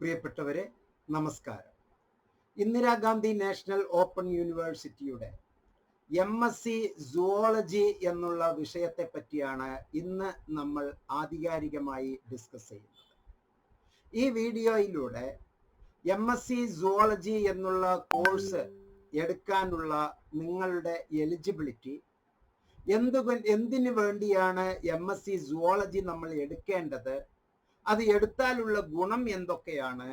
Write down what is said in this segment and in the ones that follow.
പ്രിയപ്പെട്ടവരെ നമസ്കാരം. Indira Gandhi national open യൂണിവേഴ്സിറ്റിയുടെ എം എസ് സി സുവോളജി എന്നുള്ള വിഷയത്തെ പറ്റിയാണ് ഇന്ന് നമ്മൾ ആധികാരികമായി ഡിസ്കസ് ചെയ്യുന്നത്. ഈ വീഡിയോയിലൂടെ എം എസ് സി സുവോളജി എന്നുള്ള കോഴ്സ് എടുക്കാനുള്ള നിങ്ങളുടെ എലിജിബിലിറ്റി എന്തു എന്തിനു വേണ്ടിയാണ് എം എസ് സി സുവോളജി നമ്മൾ എടുക്കേണ്ടത് അത് എടുത്താലുള്ള ഗുണം എന്തൊക്കെയാണ്?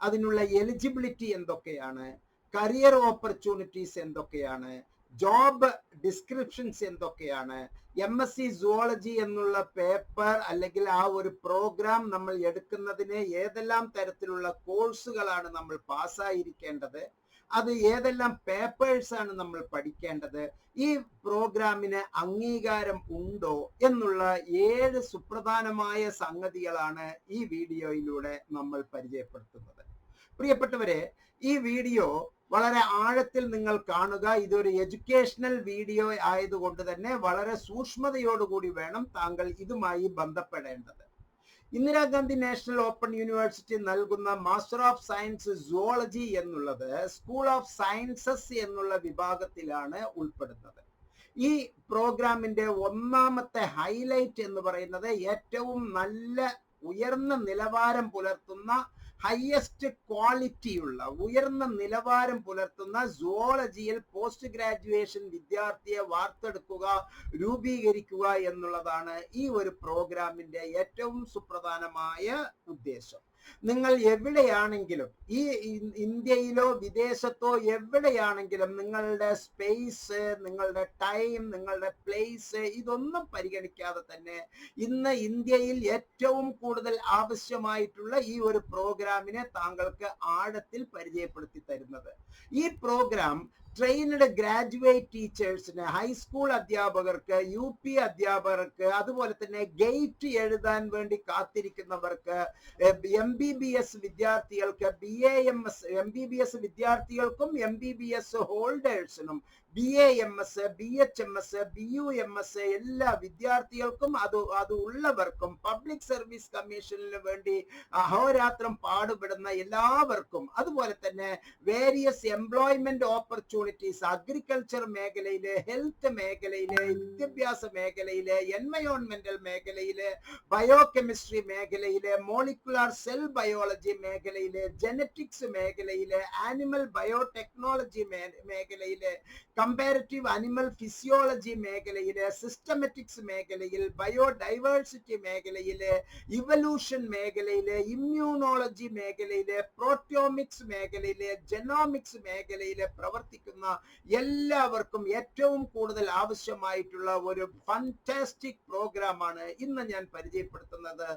അതിനുള്ള എലിജിബിലിറ്റി എന്തൊക്കെയാണ്? കരിയർ ഓപ്പർച്യൂണിറ്റീസ് എന്തൊക്കെയാണ്? ജോബ് ഡിസ്ക്രിപ്ഷൻസ് എന്തൊക്കെയാണ്? എം എസ് സി സുവോളജി എന്നുള്ള പേപ്പർ അല്ലെങ്കിൽ ആ ഒരു പ്രോഗ്രാം നമ്മൾ എടുക്കുന്നതിന് ഏതെല്ലാം തരത്തിലുള്ള കോഴ്സുകളാണ് നമ്മൾ പാസ്സായിരിക്കേണ്ടത് അത് ഏതെല്ലാം പേപ്പേഴ്സ് ആണ് നമ്മൾ പഠിക്കേണ്ടത്? ഈ പ്രോഗ്രാമിന് അംഗീകാരം ഉണ്ടോ എന്നുള്ള ഏഴ് സുപ്രധാനമായ സംഗതികളാണ് ഈ വീഡിയോയിലൂടെ നമ്മൾ പരിചയപ്പെടുത്തുന്നത്. പ്രിയപ്പെട്ടവരെ ഈ വീഡിയോ വളരെ ആഴത്തിൽ നിങ്ങൾ കാണുക. ഇതൊരു എഡ്യൂക്കേഷണൽ വീഡിയോ ആയതുകൊണ്ട് തന്നെ വളരെ സൂക്ഷ്മതയോടുകൂടി വേണം താങ്കൾ ഇതുമായി ബന്ധപ്പെടേണ്ടത്. ഇന്ദിരാഗാന്ധി നാഷണൽ ഓപ്പൺ യൂണിവേഴ്സിറ്റി നൽകുന്ന മാസ്റ്റർ ഓഫ് സയൻസ് സുവോളജി എന്നുള്ളത് സ്കൂൾ ഓഫ് സയൻസസ് എന്നുള്ള വിഭാഗത്തിലാണ് ഉൾപ്പെടുന്നത്. ഈ പ്രോഗ്രാമിന്റെ ഒന്നാമത്തെ ഹൈലൈറ്റ് എന്ന് പറയുന്നത് ഏറ്റവും നല്ല ഉയർന്ന നിലവാരം പുലർത്തുന്ന ഹയസ്റ്റ് ക്വാളിറ്റിയുള്ള ഉയർന്ന നിലവാരം പുലർത്തുന്ന സുവോളജിയിൽ പോസ്റ്റ് ഗ്രാജുവേഷൻ വിദ്യാർത്ഥിയെ വാർത്തെടുക്കുക രൂപീകരിക്കുക എന്നുള്ളതാണ് ഈ ഒരു പ്രോഗ്രാമിന്റെ ഏറ്റവും സുപ്രധാനമായ ഉദ്ദേശം. നിങ്ങൾ എവിടെയാണെങ്കിലും ഈ ഇന്ത്യയിലോ വിദേശത്തോ എവിടെയാണെങ്കിലും നിങ്ങളുടെ സ്പേസ് നിങ്ങളുടെ ടൈം നിങ്ങളുടെ പ്ലേസ് ഇതൊന്നും പരിഗണിക്കാതെ തന്നെ ഇന്ന് ഇന്ത്യയിൽ ഏറ്റവും കൂടുതൽ ആവശ്യമായിട്ടുള്ള ഈ ഒരു പ്രോഗ്രാമിനെ താങ്കൾക്ക് ആഴത്തിൽ പരിചയപ്പെടുത്തി തരുന്നത്. ഈ പ്രോഗ്രാം ട്രെയിനഡ് ഗ്രാജുവേറ്റ് ടീച്ചേഴ്സിന് ഹൈസ്കൂൾ അധ്യാപകർക്ക് യു പി അധ്യാപകർക്ക് അതുപോലെ തന്നെ ഗേറ്റ് എഴുതാൻ വേണ്ടി കാത്തിരിക്കുന്നവർക്ക് എം ബി ബി എസ് വിദ്യാർത്ഥികൾക്ക് B A M S M B B S വിദ്യാർത്ഥികൾക്കും M B B S ഹോൾഡേഴ്സിനും B A M S B H M S B U M S എല്ലാ വിദ്യാർത്ഥികൾക്കും അത് അത് ഉള്ളവർക്കും പബ്ലിക് സർവീസ് കമ്മീഷനിന് വേണ്ടി അഹോരാത്രം പാടുപെടുന്ന എല്ലാവർക്കും അതുപോലെ തന്നെ വേരിയസ് എംപ്ലോയ്മെന്റ് ഓപ്പർച്യൂണിറ്റീസ് അഗ്രികൾച്ചർ മേഖലയിൽ ഹെൽത്ത് മേഖലയിൽ വിദ്യാഭ്യാസ മേഖലയിൽ എൻവയോൺമെന്റൽ മേഖലയിൽ ബയോ കെമിസ്ട്രി മേഖലയിൽ മോളിക്കുലാർ സെൽ ബയോളജി മേഖലയിൽ ജനറ്റിക്സ് മേഖലയിൽ ആനിമൽ ബയോടെക്നോളജി മേഖലയിൽ കമ്പാരിറ്റീവ് അനിമൽ ഫിസിയോളജി മേഖലയിൽ സിസ്റ്റമാറ്റിക്സ് മേഖലയിൽ ബയോഡൈവേഴ്സിറ്റി മേഖലയിൽ ഇവല്യൂഷൻ മേഖലയിൽ ഇമ്മ്യൂണോളജി മേഖലയിൽ പ്രോട്ടോമിക്സ് മേഖലയിൽ ജനോമിക്സ് മേഖലയിൽ പ്രവർത്തിക്കുന്ന എല്ലാവർക്കും ഏറ്റവും കൂടുതൽ ആവശ്യമായിട്ടുള്ള ഒരു ഫാന്റാസ്റ്റിക് പ്രോഗ്രാമാണ് ഇന്ന് ഞാൻ പരിചയപ്പെടുത്തുന്നത്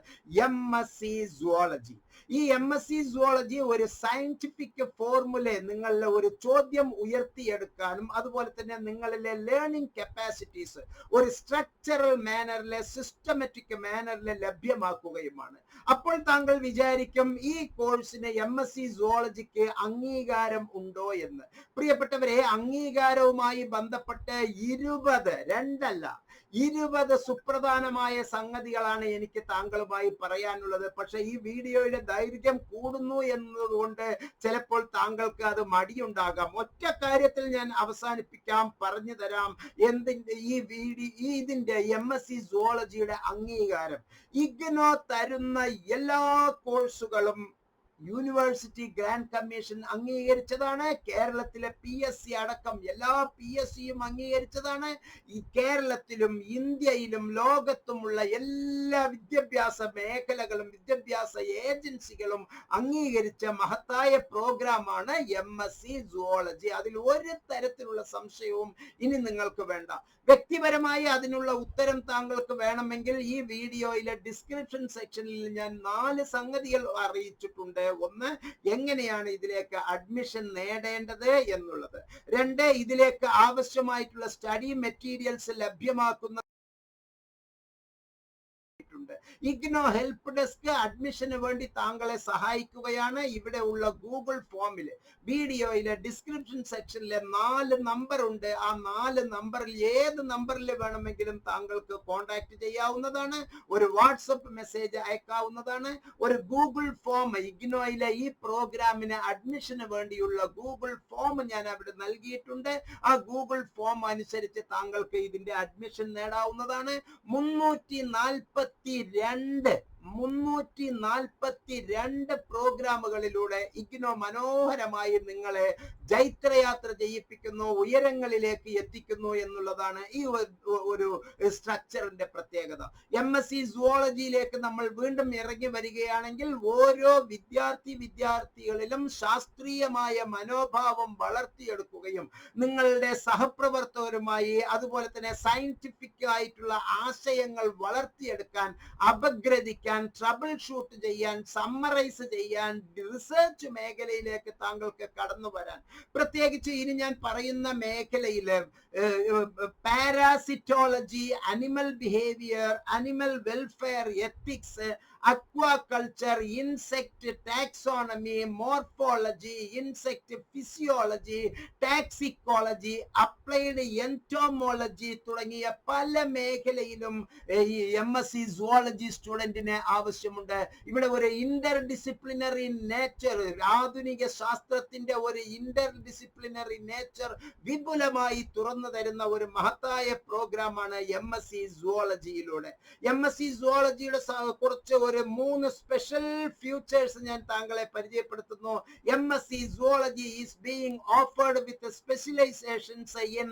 എം എസ് സി സുവോളജി ഈ എം എസ് സി സുവോളജി ഒരു സയന്റിഫിക് ഫോർമുല നിങ്ങളുടെ ഒരു ചോദ്യം ഉയർത്തിയെടുക്കാനും അതുപോലെ തന്നെ നിങ്ങളിലെ ലേണിംഗ് കപ്പാസിറ്റീസ് ഒരു സ്ട്രക്ചറൽ മാനറിലെ സിസ്റ്റമാറ്റിക് മാനറിലെ ലഭ്യമാക്കുകയുമാണ്. അപ്പോൾ താങ്കൾ വിചാരിക്കും ഈ കോഴ്സിന് എം എസ് സി സുവോളജിക്ക് അംഗീകാരം ഉണ്ടോ എന്ന്. പ്രിയപ്പെട്ടവരെ അംഗീകാരവുമായി ബന്ധപ്പെട്ട് ഇരുപത് രണ്ടല്ല ഇരുപത് സുപ്രധാനമായ സംഗതികളാണ് എനിക്ക് താങ്കളുമായി പറയാനുള്ളത്. പക്ഷെ ഈ വീഡിയോയുടെ ദൈർഘ്യം കൂടുന്നു എന്നതുകൊണ്ട് ചിലപ്പോൾ താങ്കൾക്ക് അത് മടിയുണ്ടാകാം. ഒറ്റ കാര്യത്തിൽ ഞാൻ അവസാനിപ്പിക്കാം പറഞ്ഞു തരാം. എന്തിന്റെ ഈ വീഡിയോ ഈ ഇതിന്റെ എം എസ് സി സുവോളജിയുടെ അംഗീകാരം. ഇഗ്നോ തരുന്ന എല്ലാ കോഴ്സുകളും യൂണിവേഴ്സിറ്റി ഗ്രാൻഡ് കമ്മീഷൻ അംഗീകരിച്ചതാണ്. കേരളത്തിലെ പി എസ് സി അടക്കം എല്ലാ പി എസ് സിയും അംഗീകരിച്ചതാണ്. ഈ കേരളത്തിലും ഇന്ത്യയിലും ലോകത്തുമുള്ള എല്ലാ വിദ്യാഭ്യാസ മേഖലകളും വിദ്യാഭ്യാസ ഏജൻസികളും അംഗീകരിച്ച മഹത്തായ പ്രോഗ്രാമാണ് എം എസ് സി സുവോളജി അതിൽ ഒരു തരത്തിലുള്ള സംശയവും ഇനി നിങ്ങൾക്ക് വേണ്ട. വ്യക്തിപരമായി അതിനുള്ള ഉത്തരം താങ്കൾക്ക് വേണമെങ്കിൽ ഈ വീഡിയോയിലെ ഡിസ്ക്രിപ്ഷൻ സെക്ഷനിൽ ഞാൻ നാല് സംഗതികൾ അറിയിച്ചിട്ടുണ്ട്. ഒന്ന് എങ്ങനെയാണ് ഇതിലേക്ക് അഡ്മിഷൻ നേടേണ്ടത് എന്നുള്ളത്. രണ്ട് ഇതിലേക്ക് ആവശ്യമായിട്ടുള്ള സ്റ്റഡി മെറ്റീരിയൽസ് ലഭ്യമാക്കുന്ന ഇഗ്നോ ഹെൽപ്പ് ഡെസ്ക് അഡ്മിഷന് വേണ്ടി താങ്കളെ സഹായിക്കുകയാണ്. ഇവിടെ ഉള്ള ഗൂഗിൾ ഫോമിൽ വീഡിയോയിലെ ഡിസ്ക്രിപ്ഷൻ സെക്ഷനിലെ നാല് നമ്പർ ഉണ്ട്. ആ നാല് നമ്പറിൽ ഏത് നമ്പറിൽ വേണമെങ്കിലും താങ്കൾക്ക് കോൺടാക്ട് ചെയ്യാവുന്നതാണ്. ഒരു വാട്സപ്പ് മെസ്സേജ് അയക്കാവുന്നതാണ്. ഒരു ഗൂഗിൾ ഫോം ഇഗ്നോയിലെ ഈ പ്രോഗ്രാമിന് അഡ്മിഷന് വേണ്ടിയുള്ള ഗൂഗിൾ ഫോം ഞാൻ അവിടെ നൽകിയിട്ടുണ്ട്. ആ ഗൂഗിൾ ഫോം അനുസരിച്ച് താങ്കൾക്ക് ഇതിന്റെ അഡ്മിഷൻ നേടാവുന്നതാണ്. മുന്നൂറ്റി നാൽപ്പത്തി രണ്ട് മുന്നൂറ്റി നാൽപ്പത്തി രണ്ട് പ്രോഗ്രാമുകളിലൂടെ ഇഗ്നോ മനോഹരമായി നിങ്ങളെ ജൈത്രയാത്ര ചെയ്യിപ്പിക്കുന്നു ഉയരങ്ങളിലേക്ക് എത്തിക്കുന്നു എന്നുള്ളതാണ് ഈ ഒരു- സ്ട്രക്ചറിന്റെ പ്രത്യേകത. എം എസ് സി സുവോളജിയിലേക്ക് നമ്മൾ വീണ്ടും ഇറങ്ങി വരികയാണെങ്കിൽ ഓരോ വിദ്യാർത്ഥി വിദ്യാർത്ഥികളിലും ശാസ്ത്രീയമായ മനോഭാവം വളർത്തിയെടുക്കുകയും നിങ്ങളുടെ സഹപ്രവർത്തകരുമായി അതുപോലെ തന്നെ സയന്റിഫിക് ആയിട്ടുള്ള ആശയങ്ങൾ വളർത്തിയെടുക്കാൻ അപഗ്രഥിക്കാൻ ട്രബിൾ ഷൂട്ട് ചെയ്യാൻ സമ്മറൈസ് ചെയ്യാൻ റിസർച്ച് മേഖലയിലേക്ക് താങ്കൾക്ക് കടന്നു വരാൻ. പ്രത്യേകിച്ച് ഇനി ഞാൻ പറയുന്ന മേഖലയിൽ parasitology animal behaviour animal welfare ethics aquaculture insect taxonomy morphology insect physiology toxicology applied entomology തുടങ്ങിയ പല മേഖലയിലും ഈ എം എസ് സി സുവോളജി സ്റ്റുഡന്റിന് ആവശ്യമുണ്ട്. ഇവിടെ ഒരു ഇന്റർ ഡിസിപ്ലിനറി നേച്ചർ ആധുനിക ശാസ്ത്രത്തിന്റെ ഒരു ഇന്റർ ഡിസിപ്ലിനറി നേച്ചർ വിപുലമായി തുറന്നു തരുന്ന ഒരു മഹത്തായ പ്രോഗ്രാമാണ് എം എസ് സി സുവോളജിയിലൂടെ എം എസ് സി സുവോളജിയുടെ കുറച്ച് ഒരു മൂന്ന് സ്പെഷ്യൽ ഫ്യൂച്ചേഴ്സ് ഞാൻ താങ്കളെ പരിചയപ്പെടുത്തുന്നു. M S C zoology is being offered with specialisations in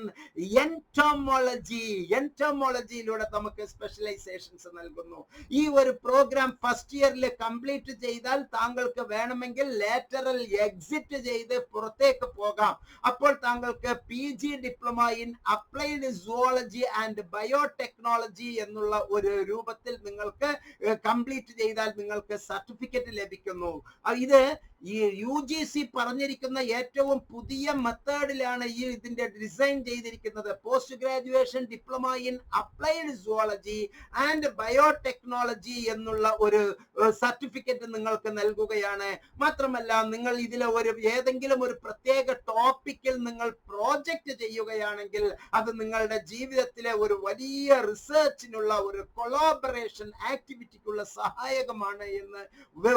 entomology എന്റോമോളജിയിലൂടെ നമുക്ക് സ്പെഷ്യലൈസേഷൻസ് നൽകുന്നു. ഈ ഒരു പ്രോഗ്രാം ഫസ്റ്റ് ഇയറിൽ കംപ്ലീറ്റ് ചെയ്താൽ താങ്കൾക്ക് വേണമെങ്കിൽ ലേറ്ററൽ എക്സിറ്റ് ചെയ്ത് പുറത്തേക്ക് പോകാം. അപ്പോൾ താങ്കൾക്ക് P G diploma in applied zoology and biotechnology എന്നുള്ള ഒരു രൂപത്തിൽ നിങ്ങൾക്ക് കംപ്ലീറ്റ് ചെയ്താൽ നിങ്ങൾക്ക് സർട്ടിഫിക്കറ്റ് ലഭിക്കുന്നു. ഇത് ഈ യു ജി സി പറഞ്ഞിരിക്കുന്ന ഏറ്റവും പുതിയ മെത്തേഡിലാണ് ഈ ഇതിന്റെ ഡിസൈൻ ചെയ്തിരിക്കുന്നത്. Post graduation diploma in applied zoology and biotechnology എന്നുള്ള ഒരു സർട്ടിഫിക്കറ്റ് നിങ്ങൾക്ക് നൽകുകയാണ്. മാത്രമല്ല നിങ്ങൾ ഇതിലെ ഒരു ഏതെങ്കിലും ഒരു പ്രത്യേക ടോപ്പിക്കിൽ നിങ്ങൾ പ്രോജക്റ്റ് ചെയ്യുകയാണെങ്കിൽ അത് നിങ്ങളുടെ ജീവിതത്തിലെ ഒരു വലിയ റിസർച്ചിനുള്ള ഒരു കൊളാബറേഷൻ ആക്ടിവിറ്റിക്കുള്ള സഹായകമാണ് എന്ന്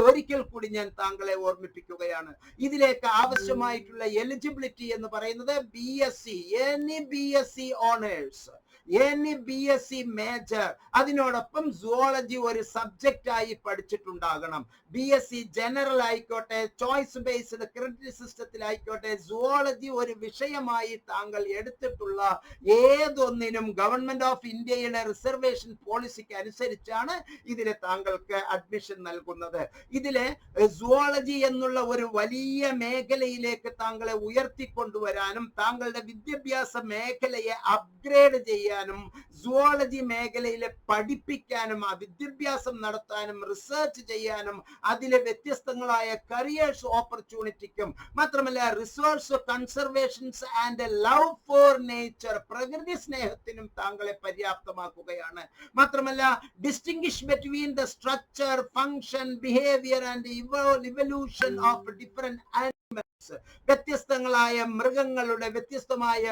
ഒരിക്കൽ കൂടി ഞാൻ താങ്കളെ ഓർമ്മിപ്പിക്കുകയാണ് ഇതിലേക്ക് ആവശ്യമായിട്ടുള്ള എലിജിബിലിറ്റി എന്ന് പറയുന്നത് B S C any B S C honours any B S C major അതിനോടൊപ്പം സുവോളജി ഒരു സബ്ജക്റ്റ് ആയി പഠിച്ചിട്ടുണ്ടാകണം. ബി എസ് സി ജനറൽ ആയിക്കോട്ടെ ചോയ്സ് ബേസ്ഡ് ക്രെഡിറ്റ് സിസ്റ്റത്തിലായിക്കോട്ടെ സുവോളജി ഒരു വിഷയമായി താങ്കൾ എടുത്തിട്ടുള്ള ഏതൊന്നിനും ഗവൺമെന്റ് ഓഫ് ഇന്ത്യയുടെ റിസർവേഷൻ പോളിസിക്ക് അനുസരിച്ചാണ് ഇതിന് താങ്കൾക്ക് അഡ്മിഷൻ നൽകുന്നത്. ഇതിൽ സുവോളജി എന്നുള്ള ഒരു വലിയ മേഖലയിലേക്ക് താങ്കളെ ഉയർത്തിക്കൊണ്ടുവരാനും താങ്കളുടെ വിദ്യാഭ്യാസ മേഖലയെ അപ്ഗ്രേഡ് ചെയ്യാനും സുവോളജി മേഖലയിലെ പഠിപ്പിക്കാനും ആ വിദ്യാഭ്യാസം നടത്താനും റിസർച്ച് ചെയ്യാനും അതിലെ വ്യത്യസ്തങ്ങളായ കരിയേഴ്സ് ഓപ്പർച്യൂണിറ്റിക്കും മാത്രമല്ല resource conservations and love for nature പ്രകൃതി സ്നേഹത്തിനും താങ്കളെ പര്യാപ്തമാക്കുകയാണ്. മാത്രമല്ല distinguish between the structure function behaviour and evolution of different animals വ്യത്യസ്തങ്ങളായ മൃഗങ്ങളുടെ വ്യത്യസ്തമായ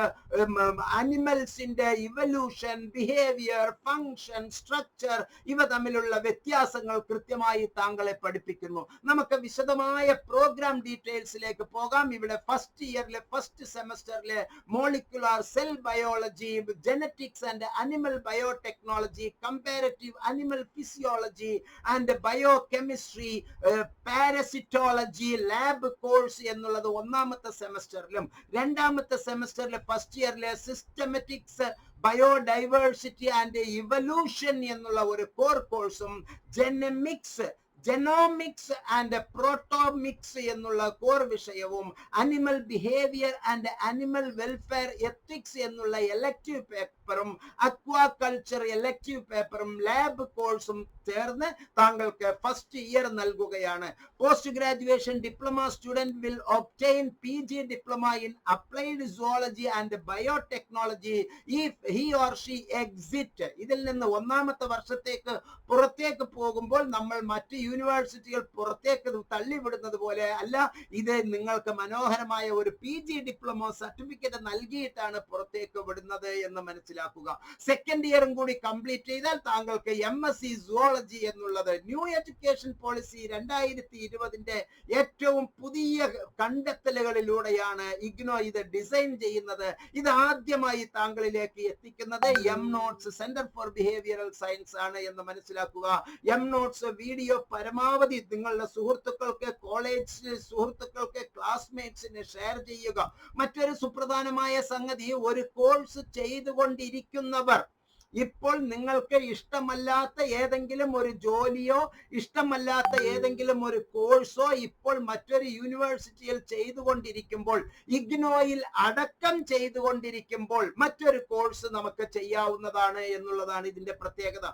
അനിമൽസിന്റെ ഇവല്യൂഷൻ ബിഹേവിയർ ഫങ്ഷൻ സ്ട്രക്ചർ ഇവ തമ്മിലുള്ള വ്യത്യാസങ്ങൾ കൃത്യമായി താങ്കളെ പഠിപ്പിക്കുന്നു. നമുക്ക് വിശദമായ പ്രോഗ്രാം ഡീറ്റെയിൽസിലേക്ക് പോകാം. ഇവിടെ ഫസ്റ്റ് ഇയറിലെ first സെമസ്റ്ററിലെ molecular cell biology genetics and animal biotechnology comparative animal physiology and bio chemistry parasitology lab course എന്നുള്ളത് ഒന്നാമത്തെ സെമസ്റ്ററിലും രണ്ടാമത്തെ സെമസ്റ്ററിലെ ഫസ്റ്റ് ഇയറിലെ സിസ്റ്റമാറ്റിക്സ് ബയോഡൈവേഴ്സിറ്റി ആൻഡ് ഇവല്യൂഷൻ എന്നുള്ള ഒരു കോർ കോഴ്സും ജെനമിക്സ് ജെനോമിക്സ് ആൻഡ് പ്രോട്ടോമിക്സ് എന്നുള്ള കോർ വിഷയവും animal behaviour and animal welfare ethics എന്നുള്ള എലക്റ്റീവ് പേപ്പറും അക്വാകൾച്ചർ എലക്റ്റീവ് പേപ്പറും ലാബ് കോഴ്സും ചേർന്ന് താങ്കൾക്ക് ഫസ്റ്റ് ഇയർ നൽകുകയാണ്. Post graduation diploma student will obtain P G diploma in applied zoology and biotechnology if he or she exit ഇതിൽ നിന്ന് ഒന്നാമത്തെ വർഷത്തേക്ക് പുറത്തേക്ക് പോകുമ്പോൾ നമ്മൾ മറ്റ് യൂണിവേഴ്സിറ്റികൾ പുറത്തേക്ക് തള്ളിവിടുന്നത് പോലെ അല്ല ഇത് നിങ്ങൾക്ക് മനോഹരമായ ഒരു പി ജി ഡിപ്ലോമ സർട്ടിഫിക്കറ്റ് നൽകിയിട്ടാണ് പുറത്തേക്ക് വിടുന്നത് എന്ന് മനസ്സിലാക്കുക. സെക്കൻഡ് ഇയറും കൂടി കംപ്ലീറ്റ് ചെയ്താൽ താങ്കൾക്ക് എം എസ് സി സുവോളജി എന്നുള്ളത് ന്യൂ എഡ്യൂക്കേഷൻ പോളിസി രണ്ടായിരത്തി ഇരുപതിന്റെ ഏറ്റവും പുതിയ കണ്ടെത്തലുകളിലൂടെയാണ് ഇഗ്നോ ഇത് ഡിസൈൻ ചെയ്യുന്നത്. ഇത് ആദ്യമായി താങ്കളിലേക്ക് എത്തിക്കുന്നത് M notes centre for behavioural science ആണ് എന്ന് മനസ്സിലാക്കുക. എം നോട്ട്സ് വീഡിയോ പരമാവധി നിങ്ങളുടെ സുഹൃത്തുക്കൾക്ക് കോളേജ് സുഹൃത്തുക്കൾക്ക് ക്ലാസ്മേറ്റ്സിന് ഷെയർ ചെയ്യുക. മറ്റൊരു സുപ്രധാനമായ സംഗതി ഒരു കോഴ്സ് ചെയ്തുകൊണ്ടിരിക്കുന്നവർ ഇപ്പോൾ നിങ്ങൾക്ക് ഇഷ്ടമല്ലാത്ത ഏതെങ്കിലും ഒരു ജോലിയോ ഇഷ്ടമല്ലാത്ത ഏതെങ്കിലും ഒരു കോഴ്സോ ഇപ്പോൾ മറ്റൊരു യൂണിവേഴ്സിറ്റിയിൽ ചെയ്തുകൊണ്ടിരിക്കുമ്പോൾ ഇഗ്നോയിൽ അടക്കം ചെയ്തുകൊണ്ടിരിക്കുമ്പോൾ മറ്റൊരു കോഴ്സ് നമുക്ക് ചെയ്യാവുന്നതാണ് എന്നുള്ളതാണ് ഇതിന്റെ പ്രത്യേകത.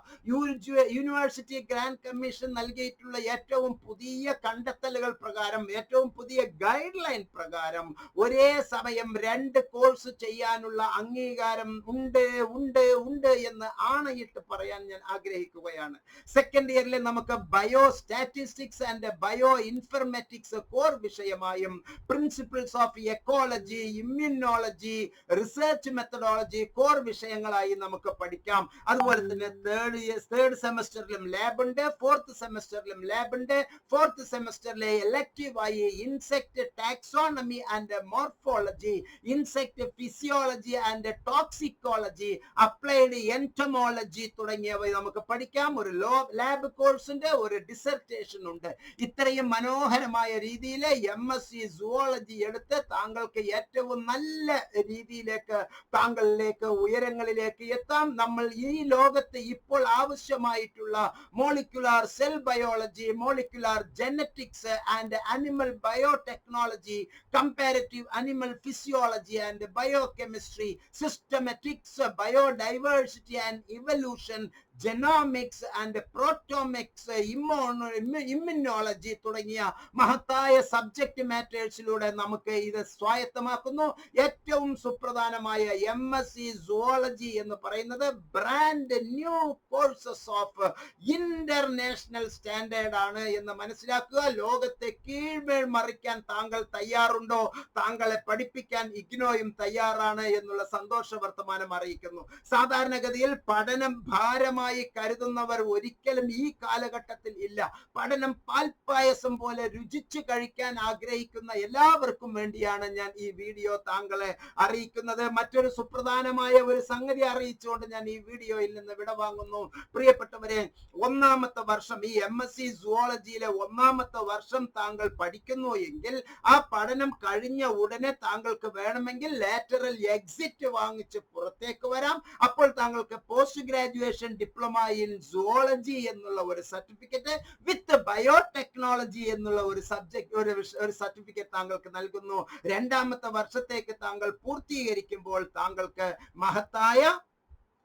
യൂണിവേഴ്സിറ്റി ഗ്രാൻഡ് കമ്മീഷൻ നൽകിയിട്ടുള്ള ഏറ്റവും പുതിയ കണ്ടെത്തലുകൾ പ്രകാരം ഏറ്റവും പുതിയ ഗൈഡ് ലൈൻ പ്രകാരം ഒരേ സമയം രണ്ട് കോഴ്സ് ചെയ്യാനുള്ള അംഗീകാരം ഉണ്ട് ഉണ്ട് ഉണ്ട് എന്ന് ആണയിട്ട് പറയാൻ ഞാൻ ആഗ്രഹിക്കുകയാണ്. സെക്കൻഡ് ഇയറിൽ നമുക്ക് bio statistics and bio informatics core വിഷയമായും principles of ecology immunology research methodology core വിഷയങ്ങളായി നമുക്ക് പഠിക്കാം. അതുപോലെ തന്നെ തേർഡ് തേർഡ് സെമസ്റ്ററിലും ലാബ് ഉണ്ട് ഫോർത്ത് സെമസ്റ്ററിലും ലാബ് ഉണ്ട് ഫോർത്ത് സെമസ്റ്ററിലെ എലക്റ്റീവ് ആയി insect taxonomy and morphology insect physiology and toxicology applied entomology തുടങ്ങിയവ നമുക്ക് പഠിക്കാം. ഒരു ലോ ലാബ് കോഴ്സിന്റെ ഒരു ഡിസർട്ടേഷൻ ഉണ്ട്. ഇത്രയും മനോഹരമായ രീതിയിൽ എം എസ് സി സുവോളജി എടുത്ത് താങ്കൾക്ക് ഏറ്റവും നല്ല രീതിയിലേക്ക് താങ്കളിലേക്ക് ഉയരങ്ങളിലേക്ക് എത്താം. നമ്മൾ ഈ ലോകത്ത് ഇപ്പോൾ ആവശ്യമായിട്ടുള്ള molecular cell biology molecular genetics and animal biotechnology comparative animal physiology and biochemistry systematics biodiversity and evolution genomics and proteomics immunology തുടങ്ങിയ മഹത്തായ സബ്ജക്ട് മാറ്റേഴ്സിലൂടെ നമുക്ക് ഇത് സ്വായത്തമാക്കുന്നു. ഏറ്റവും സുപ്രധാനമായ എം എസ് സി സുവോളജി എന്ന് പറയുന്നത് brand new courses of international standard ആണ് എന്ന് മനസ്സിലാക്കുക. ലോകത്തെ കീഴ്മേൽ മറിക്കാൻ താങ്കൾ തയ്യാറുണ്ടോ? താങ്കളെ പഠിപ്പിക്കാൻ ഇഗ്നോയും തയ്യാറാണ് എന്നുള്ള സന്തോഷ വർത്തമാനം അറിയിക്കുന്നു. സാധാരണഗതിയിൽ പഠനം ഭാരമായി കരുതുന്നവർ ഒരിക്കലും ഈ കാലഘട്ടത്തിൽ ഇല്ല. പഠനം പാൽപ്പായസം പോലെ രുചിച്ച് കഴിക്കാൻ ആഗ്രഹിക്കുന്ന എല്ലാവർക്കും വേണ്ടിയാണ് ഞാൻ ഈ വീഡിയോ താങ്കളെ അറിയിക്കുന്നത്. മറ്റൊരു സുപ്രധാനമായ ഒരു സംഗതി അറിയിച്ചുകൊണ്ട് ഞാൻ ഈ വീഡിയോയിൽ നിന്ന് വിടവാങ്ങുന്നു പ്രിയപ്പെട്ടവരെ ഒന്നാമത്തെ വർഷം ഈ എം എസ് സി സുവോളജിയിലെ ഒന്നാമത്തെ വർഷം താങ്കൾ പഠിക്കുന്നു എങ്കിൽ ആ പഠനം കഴിഞ്ഞ ഉടനെ താങ്കൾക്ക് വേണമെങ്കിൽ ലാറ്ററൽ എക്സിറ്റ് വാങ്ങിച്ച് പുറത്തേക്ക് വരാം. അപ്പോൾ താങ്കൾക്ക് post graduation diploma in zoology എന്നുള്ള ഒരു സർട്ടിഫിക്കറ്റ് വിത്ത് ബയോടെക്നോളജി എന്നുള്ള ഒരു സബ്ജക്റ്റ് ഒരു ഒരു സർട്ടിഫിക്കറ്റ് താങ്കൾക്ക് നൽകുന്നു. രണ്ടാമത്തെ വർഷത്തേക്ക് താങ്കൾ പൂർത്തീകരിക്കുമ്പോൾ താങ്കൾക്ക് മഹത്തായ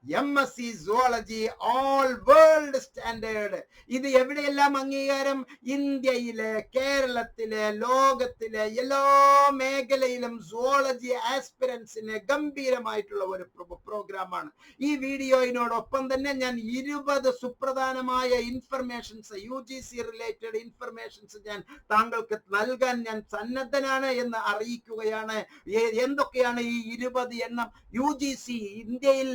M S C zoology all world standard ഇത് എവിടെയെല്ലാം അംഗീകാരം? ഇന്ത്യയിലെ കേരളത്തിലെ ലോകത്തിലെ എല്ലാ മേഖലയിലും സുവോളജി ആസ്പിരൻസിന് ഗംഭീരമായിട്ടുള്ള ഒരു പ്രോഗ്രാമാണ് ഈ വീഡിയോയിനോടൊപ്പം തന്നെ ഞാൻ ഇരുപത് സുപ്രധാനമായ informations U G C related informations ഞാൻ താങ്കൾക്ക് നൽകാൻ ഞാൻ സന്നദ്ധനാണ് എന്ന് അറിയിക്കുകയാണ്. എന്തൊക്കെയാണ് ഈ ഇരുപത് എണ്ണം? യു ജി സി ഇന്ത്യയിൽ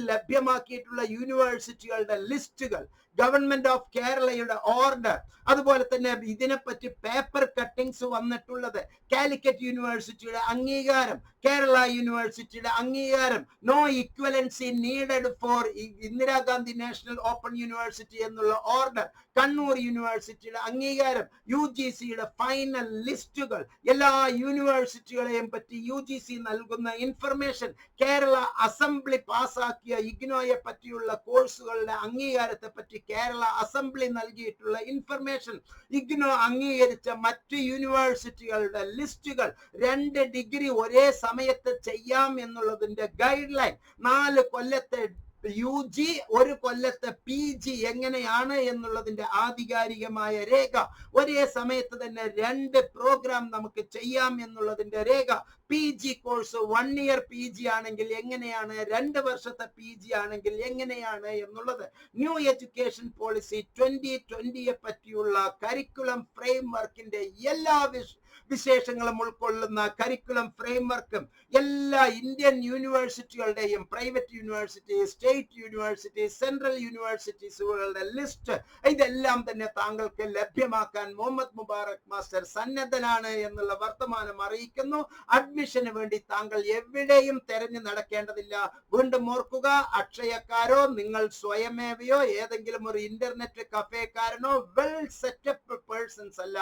ലഭ്യമാക്കിയിട്ടുള്ള യൂണിവേഴ്സിറ്റികളുടെ ലിസ്റ്റുകൾ ഗവൺമെന്റ് ഓഫ് കേരളയുടെ ഓർഡർ അതുപോലെ തന്നെ ഇതിനെപ്പറ്റി പേപ്പർ കട്ടിങ്സ് വന്നിട്ടുള്ളത്. കാലിക്കറ്റ് യൂണിവേഴ്സിറ്റിയുടെ അംഗീകാരം കേരള യൂണിവേഴ്സിറ്റിയുടെ അംഗീകാരം. No equivalency needed for Indira Gandhi national open university എന്നുള്ള ഓർഡർ കണ്ണൂർ യൂണിവേഴ്സിറ്റിയുടെ അംഗീകാരം. യു ജി സിയുടെ ഫൈനൽ ലിസ്റ്റുകൾ എല്ലാ യൂണിവേഴ്സിറ്റികളെയും പറ്റി യു ജി സി നൽകുന്ന ഇൻഫർമേഷൻ കേരള അസംബ്ലി പാസാക്കിയ ഇഗ്നോയെ പറ്റിയുള്ള കോഴ്സുകളുടെ അംഗീകാരത്തെ പറ്റി കേരള അസംബ്ലി നൽകിയിട്ടുള്ള ഇൻഫർമേഷൻ ഇഗ്നോ അംഗീകരിച്ച മറ്റ് യൂണിവേഴ്സിറ്റികളുടെ ലിസ്റ്റുകൾ രണ്ട് ഡിഗ്രി ഒരേ സമയത്ത് ചെയ്യാം എന്നുള്ളതിന്റെ ഗൈഡ് ലൈൻ നാല് കൊല്ലത്തെ യു ജി ഒരു കൊല്ലത്തെ പി ജി എങ്ങനെയാണ് എന്നുള്ളതിന്റെ ആധികാരികമായ രേഖ. ഒരേ സമയത്ത് തന്നെ രണ്ട് പ്രോഗ്രാം നമുക്ക് ചെയ്യാം എന്നുള്ളതിന്റെ രേഖ. P G course one year P G ആണെങ്കിൽ എങ്ങനെയാണ്? രണ്ട് വർഷത്തെ പി ജി ആണെങ്കിൽ എങ്ങനെയാണ് എന്നുള്ളത്. ന്യൂ എഡ്യൂക്കേഷൻ പോളിസി ട്വന്റി ട്വന്റിയെ പറ്റിയുള്ള കരിക്കുലം ഫ്രെയിം വർക്കിന്റെ എല്ലാ വിഷ വിശേഷങ്ങളും ഉൾക്കൊള്ളുന്ന കരിക്കുലം ഫ്രെയിംവർക്കും എല്ലാ Indian യൂണിവേഴ്സിറ്റികളുടെയും private university state university central യൂണിവേഴ്സിറ്റീസുകളുടെ list ഇതെല്ലാം തന്നെ താങ്കൾക്ക് ലഭ്യമാക്കാൻ മുഹമ്മദ് മുബാറക് മാസ്റ്റർ സന്നദ്ധനാണ് എന്നുള്ള വർത്തമാനം അറിയിക്കുന്നു. അഡ്മിഷന് വേണ്ടി താങ്കൾ എവിടെയും തെരഞ്ഞു നടക്കേണ്ടതില്ല. വീണ്ടും ഓർക്കുക അക്ഷയക്കാരോ നിങ്ങൾ സ്വയമേവയോ ഏതെങ്കിലും ഒരു ഇന്റർനെറ്റ് കഫേക്കാരനോ വെൽ സെറ്റപ്പ് പേഴ്സൺസ് അല്ല.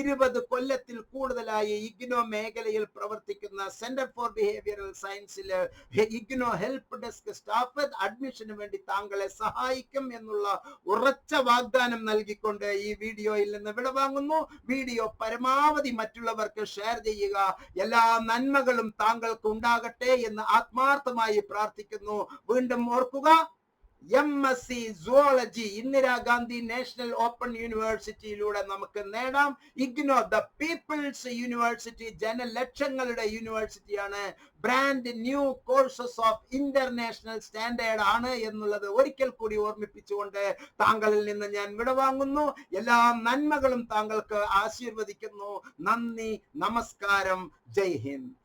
ഇരുപത് കൊല്ലത്തിൽ കൂടുതലായി ഇഗ്നോ മേഖലയിൽ പ്രവർത്തിക്കുന്ന സെന്റർ ഫോർ ബിഹേവിയറൽ സയൻസിൽ ഇഗ്നോ ഹെൽപ്പ് ഡെസ്ക് സ്റ്റാഫ് അഡ്മിഷന് വേണ്ടി താങ്കളെ സഹായിക്കും എന്നുള്ള ഉറച്ച വാഗ്ദാനം നൽകിക്കൊണ്ട് ഈ വീഡിയോയിൽ നിന്ന് വിടവാങ്ങുന്നു. വീഡിയോ പരമാവധി മറ്റുള്ളവർക്ക് ഷെയർ ചെയ്യുക. എല്ലാ നന്മകളും താങ്കൾക്ക് ഉണ്ടാകട്ടെ എന്ന് ആത്മാർത്ഥമായി പ്രാർത്ഥിക്കുന്നു. വീണ്ടും ഓർക്കുക M S C zoology Indira Gandhi national open യൂണിവേഴ്സിറ്റിയിലൂടെ നമുക്ക് നേടാം. IGNOU the peoples university ജനലക്ഷങ്ങളുടെ യൂണിവേഴ്സിറ്റിയാണ്. Brand new courses of international standard ആണ് എന്നുള്ളത് ഒരിക്കൽ കൂടി ഓർമ്മിപ്പിച്ചുകൊണ്ട് താങ്കളിൽ നിന്ന് ഞാൻ വിടവാങ്ങുന്നു. എല്ലാ നന്മകളും താങ്കൾക്ക് ആശീർവദിക്കുന്നു. നന്ദി നമസ്കാരം. ജയ് ഹിന്ദ്.